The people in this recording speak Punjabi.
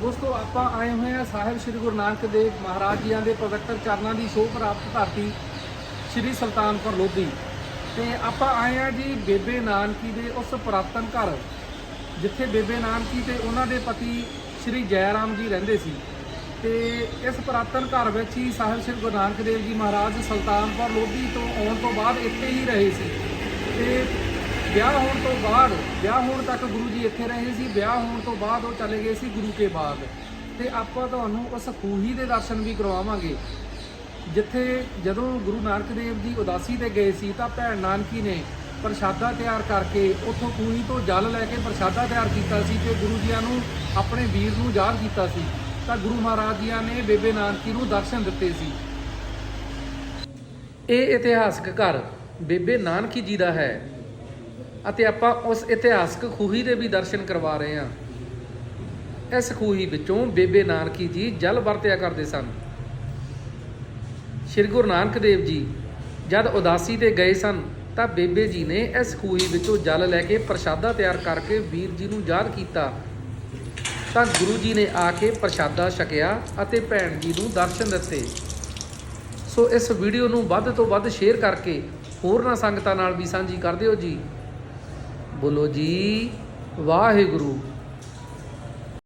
ਦੋਸਤੋ, ਆਪਾਂ ਆਏ ਹੋਏ ਆ ਸਾਹਿਬ ਸ੍ਰੀ ਗੁਰੂ ਨਾਨਕ ਦੇਵ ਮਹਾਰਾਜ ਜੀਆਂ ਦੇ ਪਵਿੱਤਰ ਚਰਨਾਂ ਦੀ ਸੋਹ ਪ੍ਰਾਪਤ ਧਰਤੀ ਸ੍ਰੀ ਸੁਲਤਾਨਪੁਰ ਲੋਧੀ। ਤੇ ਆਪਾਂ ਆਏ ਆ ਜੀ ਬੇਬੇ ਨਾਨਕੀ ਦੇ ਉਸ ਪੁਰਾਤਨ ਘਰ, ਜਿੱਥੇ ਬੇਬੇ ਨਾਨਕੀ ਤੇ ਉਹਨਾਂ ਦੇ ਪਤੀ ਸ੍ਰੀ ਜੈ ਰਾਮ ਜੀ ਰਹਿੰਦੇ ਸੀ। ਤੇ ਇਸ ਪੁਰਾਤਨ ਘਰ ਵਿੱਚ ਹੀ ਸਾਹਿਬ ਸ੍ਰੀ ਗੁਰੂ ਨਾਨਕ ਦੇਵ ਜੀ ਮਹਾਰਾਜ ਸੁਲਤਾਨਪੁਰ ਲੋਧੀ ਤੋਂ ਆਉਣ ਤੋਂ ਬਾਅਦ ਇੱਥੇ ਹੀ ਰਹੇ ਸੀ। ਤੇ ਵਿਆਹ ਹੋਣ ਤੋਂ ਬਾਅਦ, ਵਿਆਹ ਹੋਣ ਤੱਕ ਗੁਰੂ ਜੀ ਇੱਥੇ ਰਹੇ ਸੀ, ਵਿਆਹ ਹੋਣ ਤੋਂ ਬਾਅਦ ਉਹ ਚਲੇ ਗਏ ਸੀ ਗੁਰੂ ਕੇ ਬਾਗ। ਤੇ ਆਪਾਂ ਤੁਹਾਨੂੰ ਉਸ ਖੂਹੀ ਦੇ ਦਰਸ਼ਨ ਵੀ ਕਰਵਾਵਾਂਗੇ। ਜਿੱਥੇ ਜਦੋਂ ਗੁਰੂ ਨਾਨਕ ਦੇਵ ਜੀ ਉਦਾਸੀ ਤੇ ਗਏ ਸੀ ਤਾਂ ਭੈਣ ਨਾਨਕੀ ਨੇ ਪ੍ਰਸ਼ਾਦਾ ਤਿਆਰ ਕਰਕੇ ਉੱਥੋਂ ਖੂਹੀ ਤੋਂ ਜਲ ਲੈ ਕੇ ਪ੍ਰਸ਼ਾਦਾ ਤਿਆਰ ਕੀਤਾ ਸੀ ਤੇ ਗੁਰੂ ਜੀਆਂ ਨੂੰ ਆਪਣੇ ਵੀਰ ਨੂੰ ਯਾਦ ਕੀਤਾ ਸੀ। ਤਾਂ ਗੁਰੂ ਮਹਾਰਾਜ ਜੀਆਂ ਨੇ ਬੇਬੇ ਨਾਨਕੀ ਨੂੰ ਦਰਸ਼ਨ ਦਿੱਤੇ ਸੀ। ਇਹ ਇਤਿਹਾਸਕ ਘਰ ਬੇਬੇ ਨਾਨਕੀ ਜੀ ਦਾ ਹੈ। ਅਤੇ ਆਪਾਂ ਉਸ ਇਤਿਹਾਸਕ ਖੂਹੀ ਦੇ ਵੀ ਦਰਸ਼ਨ ਕਰਵਾ ਰਹੇ ਹਾਂ। ਇਸ ਖੂਹੀ ਵਿੱਚੋਂ ਬੇਬੇ ਨਾਨਕੀ ਜੀ ਜਲ ਵਰਤਿਆ ਕਰਦੇ ਸਨ। ਸ਼੍ਰੀ ਗੁਰੂ ਨਾਨਕ ਦੇਵ ਜੀ ਜਦ ਉਦਾਸੀ ਤੇ ਗਏ ਸਨ, ਤਾਂ ਬੇਬੇ ਜੀ ਨੇ ਇਸ ਖੂਹੀ ਵਿੱਚੋਂ ਜਲ ਲੈ ਕੇ ਪ੍ਰਸ਼ਾਦਾ ਤਿਆਰ ਕਰਕੇ ਵੀਰ ਜੀ ਨੂੰ ਯਾਦ ਕੀਤਾ। ਤਾਂ ਗੁਰੂ ਜੀ ਨੇ ਆ ਕੇ ਪ੍ਰਸ਼ਾਦਾ ਛਕਿਆ ਅਤੇ ਭੈਣ ਜੀ ਨੂੰ ਦਰਸ਼ਨ ਦਿੱਤੇ। ਸੋ ਇਸ ਵੀਡੀਓ ਨੂੰ ਵੱਧ ਤੋਂ ਵੱਧ ਸ਼ੇਅਰ ਕਰਕੇ ਹੋਰਨਾਂ ਸੰਗਤਾਂ ਨਾਲ ਵੀ ਸਾਂਝੀ ਕਰ ਦਿਓ ਜੀ। ਬੋਲੋ ਜੀ ਵਾਹਿਗੁਰੂ।